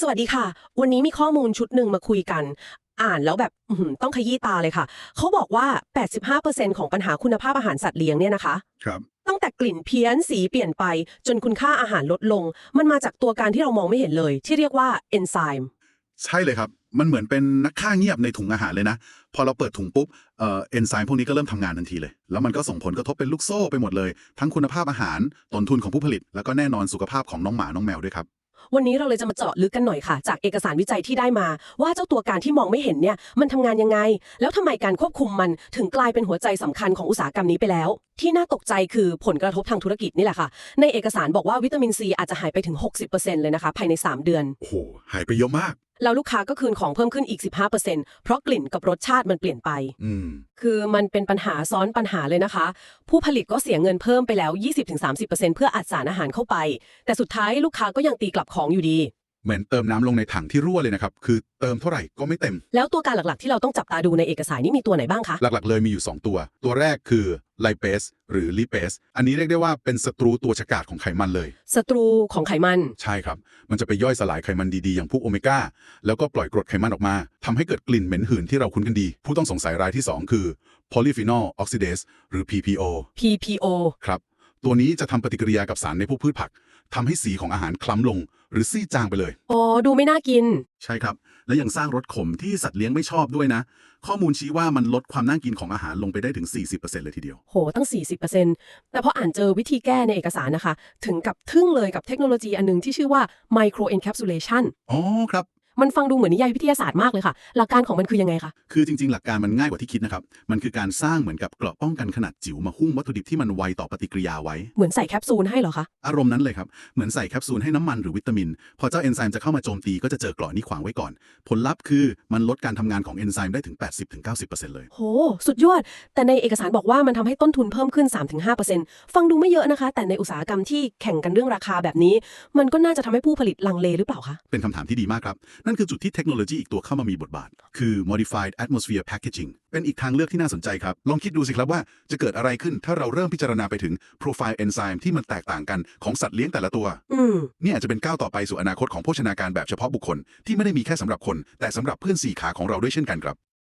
สวัสดีค่ะ วันนี้มีข้อมูลชุดหนึ่งมาคุยกัน อ่านแล้วแบบอื้อหือต้องขยี้ตาเลยค่ะ เขาบอกว่า 85%ของปัญหาคุณภาพอาหารสัตว์เลี้ยงเนี่ยนะคะ ครับตั้งแต่กลิ่นเพี้ยนสีเปลี่ยนไป จนคุณค่าอาหารลดลง มันมาจากตัวการที่เรามองไม่เห็นเลย ที่เรียกว่าเอนไซม์ใช่เลยครับ มันเหมือนเป็นนักฆ่าเงียบในถุงอาหารเลยนะ พอเราเปิดถุงปุ๊บเอ่อเอนไซม์พวกนี้ก็เริ่มทำงานทันทีเลย แล้วมันก็ส่งผลกระทบเป็นลูกโซ่ไปหมดเลย ทั้งคุณภาพอาหาร ต้นทุนของผู้ผลิต แล้วก็แน่นอนสุขภาพของน้องหมา น้องแมวด้วยครับ วันนี้เราเลยจะมาเจาะลึกกันหน่อยค่ะ จากเอกสารวิจัยที่ได้มา ว่าเจ้าตัวการที่มองไม่เห็นเนี่ยมันทำงานยังไง แล้วทำไมการควบคุมมันถึงกลายเป็นหัวใจสำคัญของอุตสาหกรรมนี้ไปแล้ว ที่น่าตกใจคือผลกระทบทางธุรกิจนี่แหละค่ะ ในเอกสารบอกว่าวิตามินซีอาจจะหายไปถึง 60%เลยนะคะ ภายใน 3 เดือนโอ้โหหายไปเยอะมาก แล้วลูกค้าก็คืนของเพิ่มขึ้นอีก 15%เพราะกลิ่นกับรสชาติมันเปลี่ยนไป อืม คือมันเป็นปัญหาซ้อนปัญหาเลยนะคะ ผู้ผลิตก็เสียเงินเพิ่มไปแล้ว 20-30%เพื่ออัดสารอาหารเข้าไป แต่สุดท้ายลูกค้าก็ยังตีกลับของอยู่ดี เหมือนเติมน้ำลงในถังที่รั่วเลยนะครับ คือเติมเท่าไหร่ก็ไม่เต็ม แล้วตัวการหลักๆ ที่เราต้องจับตาดูในเอกสารนี่มีตัวไหนบ้างคะ หลักๆ เลยมีอยู่ 2 ตัว ตัวแรกคือไลเปสหรือลิเปส อันนี้เรียกได้ว่าเป็นศัตรูตัวฉกาจของไขมันเลย ศัตรูของไขมัน ใช่ครับ มันจะไปย่อยสลายไขมันดีๆ อย่างพวกโอเมก้า แล้วก็ปล่อยกรดไขมันออกมาทำให้เกิดกลิ่นเหม็นหืนที่เราคุ้นกันดี ผู้ต้องสงสัยรายที่ 2 คือ polyphenol oxidase หรือ PPO PPO ครับ ตัวนี้จะทำปฏิกิริยากับสารในพวกพืชผักทำให้สีของอาหารคล้ำลง หรือซีดจางไปเลย อ๋อ ดูไม่น่ากิน ใช่ครับ และยังสร้างรสขมที่สัตว์เลี้ยงไม่ชอบด้วยนะ ข้อมูลชี้ว่ามันลดความน่ากินของอาหารลงไปได้ถึง 40%เลยทีเดียว โห ตั้ง 40%แต่พออ่านเจอวิธีแก้ในเอกสารนะคะ ถึงกับทึ่งเลยกับเทคโนโลยีอันหนึงที่ชื่อว่า micro encapsulation อ๋อครับ มันฟังดูเหมือนนิยายวิทยาศาสตร์มากเลยค่ะ หลักการของมันคือยังไงคะคือจริง ๆ หลักการมันง่ายกว่าที่คิดนะครับ มันคือการสร้างเหมือนกับเกราะป้องกันขนาดจิ๋วมาหุ้มวัตถุดิบที่มันไวต่อปฏิกิริยาไว้ เหมือนใส่แคปซูลให้เหรอคะ อารมณ์นั้นเลยครับ เหมือนใส่แคปซูลให้น้ำมันหรือวิตามิน พอเจ้าเอนไซม์จะเข้ามาโจมตีก็จะเจอเกราะนี้ขวางไว้ก่อน ผลลัพธ์คือมันลดการทำงานของเอนไซม์ได้ถึง 80-90%เลย โห สุดยอด แต่ในเอกสารบอกว่ามันทำให้ต้นทุนเพิ่มขึ้น 3-5%ฟังดูไม่เยอะนะคะ แต่ในอุตสาหกรรมที่แข่งกันเรื่องราคาแบบนี้ มันก็น่าจะทำให้ผู้ผลิตลังเลหรือเปล่าคะ เป็นคำถามที่ดีมากครับ นั่นคือจุดที่เทคโนโลยีอีกตัวเข้ามามีบทบาท คือ modified atmosphere packaging เป็นอีกทางเลือกที่น่าสนใจครับ ลองคิดดูสิครับว่าจะเกิดอะไรขึ้นถ้าเราเริ่มพิจารณาไปถึง profile enzyme ที่มันแตกต่างกันของสัตว์เลี้ยงแต่ละตัวอืมนี่อาจจะเป็นก้าวต่อไปสู่อนาคตของโภชนาการแบบเฉพาะบุคคล ที่ไม่ได้มีแค่สำหรับคน แต่สำหรับเพื่อนสี่ขาของเราด้วยเช่นกันครับ